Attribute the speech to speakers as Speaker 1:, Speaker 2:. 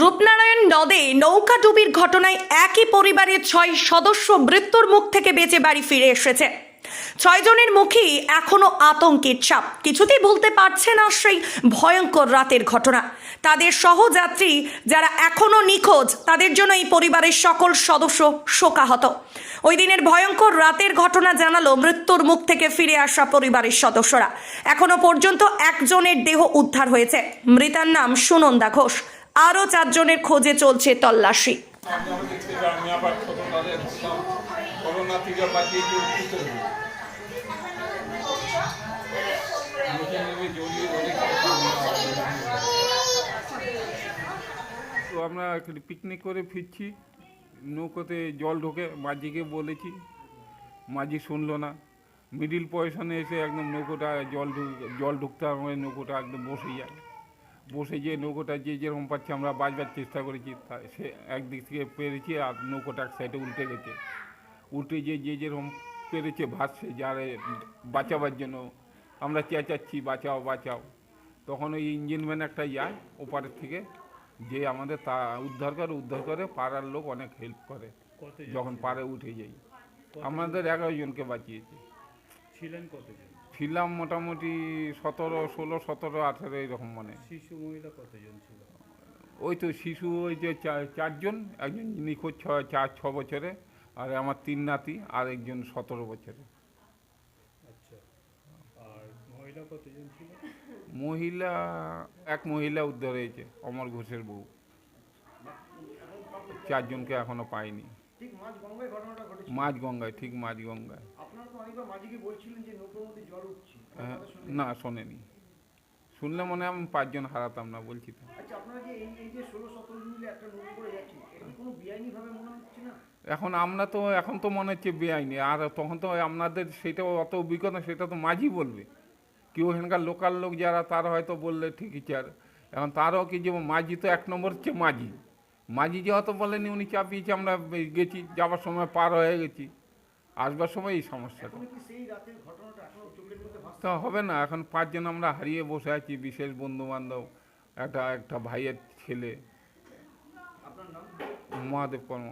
Speaker 1: রূপনারায়ণ নদে নৌকা ডুবির ঘটনায় একই পরিবারের ছয় সদস্য মৃত্যুর মুখ থেকে বেঁচে বাড়ি ফিরে এসেছে। ছয় জনের মুখেই এখনও আতঙ্কের চাপ কিছুতেই ভুলতে পারছে না সেই ভয়ঙ্কর রাতের ঘটনা। তাদের সহযাত্রী যারা এখনও নিখোঁজ, তাদের জন্য এই পরিবারের সকল সদস্য শোকাহত। ওই দিনের ভয়ঙ্কর রাতের ঘটনা জানালো মৃত্যুর মুখ থেকে ফিরে আসা পরিবারের সদস্যরা। এখনও পর্যন্ত একজনের দেহ উদ্ধার হয়েছে। মৃতার নাম সুনন্দা ঘোষ। আরও চারজনের খোঁজে চলছে তল্লাশি।
Speaker 2: হবে আমরা পিকনিক করে ফিরছি। নৌকোতে জল ঢোকে, মাঝিকে বলেছি। মাঝি শুনলো না। মিডিল পজিশনে এসে একদম নৌকোটা জল ঢুক, জল ঢুকতে আমাদের নৌকোটা একদম বসে যায়। বসে যে নৌকোটা যে যেরকম পাচ্ছে আমরা বাঁচবার চেষ্টা করেছি তা- সে একদিক থেকে পেরেছি আর নৌকোটা এক সাইডে উল্টে গেছে। উল্টে যে যে যেরকম পেরেছে ভাসছে যারে বাঁচাবার জন্য আমরা চেঁচাচ্ছি বাঁচাও বাঁচাও। তখন ওই ইঞ্জিনম্যান একটা যায় ওপারের থেকে যে আমাদের তা উদ্ধার করে উদ্ধার করে পাড়ার লোক অনেক হেল্প করে যখন পাড়ে উঠে যাই আমাদের এগারো জনকে বাঁচিয়েছে।
Speaker 3: ছিলেন কতজন?
Speaker 2: ছিলাম মোটামুটি সতেরো ষোলো সতেরো আঠেরো এরকম মানে।
Speaker 3: শিশু মহিলা কতজন ছিল?
Speaker 2: ওই তো শিশু ওই যে চা- চারজন একজন নিখোঁজ ছ চার ছ বছরে আর আমার তিন নাতি আর একজন সতেরো বছরে।
Speaker 3: আচ্ছা আর মহিলা কতজন ছিল?
Speaker 2: মহিলা এক মহিলা উদ্ধার হয়েছে অমর ঘোষের বউ। চারজনকে এখনও পাইনি।
Speaker 4: ঠিক গঙ্গায়
Speaker 2: মাঝ গঙ্গায় ঠিক মাঝ গঙ্গায়
Speaker 4: আপনারা মাঝিকে বলছিলেন যে নৌকোর মধ্যে জল উঠছে।
Speaker 2: হ্যাঁ, না শোনেনি। শুনলে মনে হয় আমি পাঁচজন হারাতাম না বলছি তো।
Speaker 4: আচ্ছা আপনারা যে এই এই যে ষোলো সতেরো মিলে একটা নৌকো করে যাচ্ছে কোনো বেআইনি মনে হচ্ছে না?
Speaker 2: এখন আমরা তো এখন তো মনে হচ্ছে বেআইনি। আর তখন তো আপনাদের সেটা অত অভিজ্ঞতা সেটা তো মাঝি বলবে। কেউ এখানকার লোকাল লোক যারা তারা হয়তো বললে ঠিকই চার। এখন তারও কি যে মাঝি তো এক নম্বর হচ্ছে মাঝি। মাঝি যেহেতু বলেনি উনি চাপিয়েছে আমরা গেছি যাবার সময় পার হয়ে গেছি। আসবার সময় এই সমস্যাটা। তা হবে না এখন পাঁচজন আমরা হারিয়ে বসে আছি বিশেষ বন্ধু বান্ধব একটা একটা ভাইয়ের ছেলে। মহাদেব কর্ম